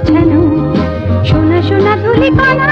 বিছানো। সোনা সোনা ধুলি পানা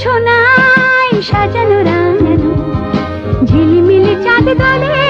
ছোনায় সাজানো রাঙানো ঝিলিমিলি চাঁদ গলে